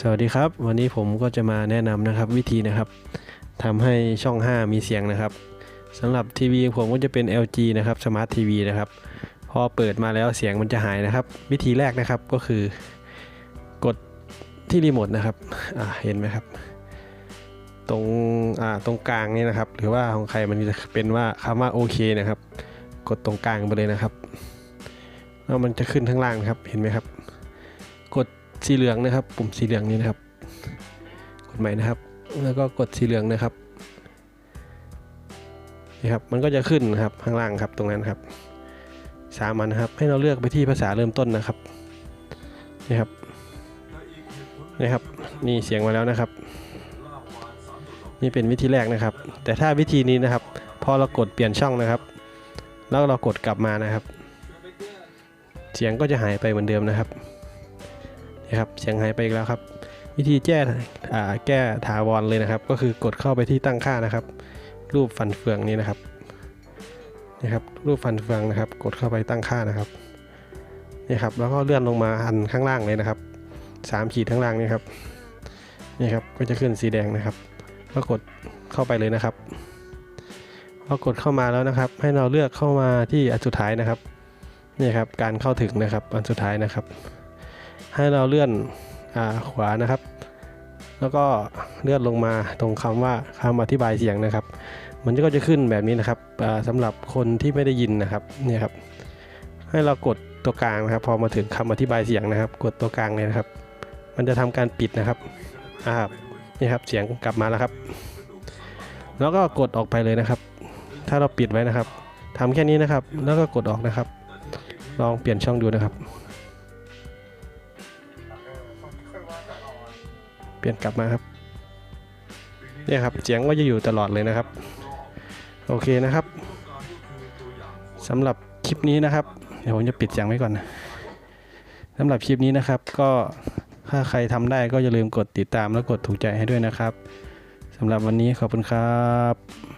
สวัสดีครับ วันนี้ผมก็จะมาแนะนำนะครับวิธีนะครับทำให้ช่อง 5 มีเสียงนะครับสำหรับทีวีผมก็จะเป็น LG นะครับสมาร์ททีวีนะครับ พอเปิดมาแล้วเสียงมันจะหายนะครับ วิธีแรกนะครับก็คือกดที่รีโมทนะครับเห็นไหมครับ ตรงตรงกลางนี่นะครับ หรือว่าของใครมันจะเป็นว่าคำว่าโอเคนะครับ กดตรงกลางไปเลยนะครับแล้วมันจะขึ้นข้างล่างนะครับเห็นไหมครับ สีเหลืองนะครับ ปุ่มสีเหลืองนี้นะครับ กดใหม่นะครับ แล้วก็กดสีเหลืองนะครับนี่ครับมันก็จะขึ้นนะครับข้างล่างครับตรงนั้นครับสามันนะครับ ให้เราเลือกไปที่ภาษาเริ่มต้นนะครับนี่ครับนี่ครับ นี่เสียงมาแล้วนะครับ นี่เป็นวิธีแรกนะครับ แต่ถ้าวิธีนี้นะครับ พอเรากดเปลี่ยนช่องนะครับ แล้วเรากดกลับมานะครับ เสียงก็จะหายไปเหมือนเดิมนะครับ นะครับเสียงหายไปอีกแล้วครับ วิธีแก้แก้ถาวรเลยนะครับ ก็คือกดเข้าไปที่ตั้งค่านะครับ รูปฟันเฟืองนี้นะครับนี่ครับรูปฟันเฟืองนะครับ กดเข้าไปตั้งค่านะครับนี่ครับแล้วก็เลื่อนลงมาอันข้างล่างเลยนะครับสามขีดข้างล่างนี่ครับนี่ครับก็จะขึ้นสีแดงนะครับก็กดเข้าไปเลยนะครับพอกดเข้ามาแล้วนะครับ ให้เราเลือกเข้ามาที่อันสุดท้ายนะครับนี่ครับการเข้าถึงนะครับอันสุดท้ายนะครับ ให้เราเลื่อนอขวานะครับ แล้วก็เลื่อนลงมาตรงคำว่าคำอธิบายเสียงนะครับ มันก็จะขึ้นแบบนี้นะครับอ่าสำหรับคนที่ไม่ได้ยินนะครับเนี่ยครับ ให้เรากดตัวกลางนะครับ พอมาถึงคำอธิบายเสียงนะครับ กดตัวกลางเลยนะครับ มันจะทำการปิดนะครับอ่านี่ครับเสียงกลับมาแล้วครับ แล้วก็กดออกไปเลยนะครับ ถ้าเราปิดไว้นะครับทำแค่นี้นะครับ แล้วก็กดออกนะครับ ลองเปลี่ยนช่องดูนะครับ ปลี่ยนกลับมาครับเนี่ยครับเสียงก็จะอยู่ตลอดเลยนะครับ โอเคนะครับสำหรับคลิปนี้นะครับ เดี๋ยวผมจะปิดเสียงไว้ก่อนนะสำหรับคลิปนี้นะครับ ก็ถ้าใครทำได้ก็อย่าลืมกดติดตามและกดถูกใจให้ด้วยนะครับสำหรับวันนี้ขอบคุณครับ